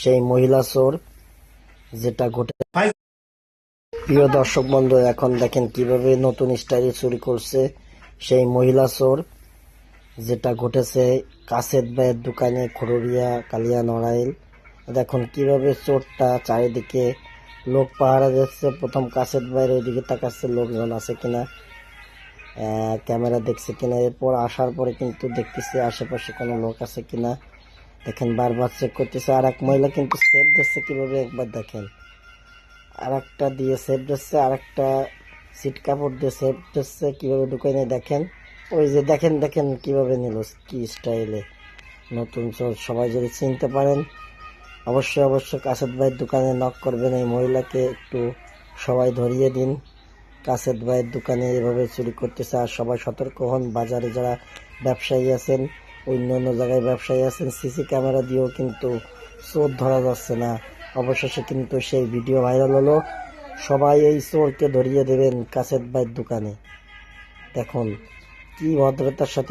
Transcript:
সেই মহিলা চোর, যেটা ঘটে প্রিয় দর্শক বন্ধু, এখন দেখেন কীভাবে নতুন স্টাইলে চুরি করছে সেই মহিলা চোর, যেটা ঘটেছে কাছের ভাইয়ের দোকানে, খড়ুরিয়া কালিয়া নড়াইল দেখুন কীভাবে চোরটা চারিদিকে লোক পাহারা দিচ্ছে। প্রথম কাছের ভাইয়ের ওইদিকে তাকাচ্ছে, লোকজন আছে কিনা ক্যামেরা দেখছে কিনা। এরপর আসার পরে কিন্তু দেখতেছে আশেপাশে কোনো লোক আছে কিনা। দেখেন বারবার চেক করতেছে আর এক মহিলা কিন্তু সেভ ধরছে কীভাবে একবার দেখেন। আর একটা দিয়ে সেভ দিচ্ছে আর একটা সিট কাপড় দিয়ে সেভ দিচ্ছে কীভাবে ঢুকাই নেই দেখেন। ওই যে দেখেন দেখেন কীভাবে নিল কি স্টাইলে নতুন চোর সবাই যদি চিনতে পারেন, অবশ্যই অবশ্যই কাসেদ ভাইয়ের দোকানে নক করবেন এই মহিলাকে, একটু সবাই ধরিয়ে দিন। কাসেদ ভাইয়ের দোকানে এভাবে চুরি করতেছে, আর সবাই সতর্ক হন। বাজারে যারা ব্যবসায়ী আছেন অন্য অন্য জায়গায় ব্যবসায়ী আছেন, সিসি ক্যামেরা দিয়েও কিন্তু চোর ধরা যাচ্ছে না। অবশেষে কিন্তু সেই ভিডিও ভাইরাল হলো। সবাই এই চোরকে ধরিয়ে দেবেন কাছের বাইর দোকানে। দেখুন, কি ভদ্রতার সাথে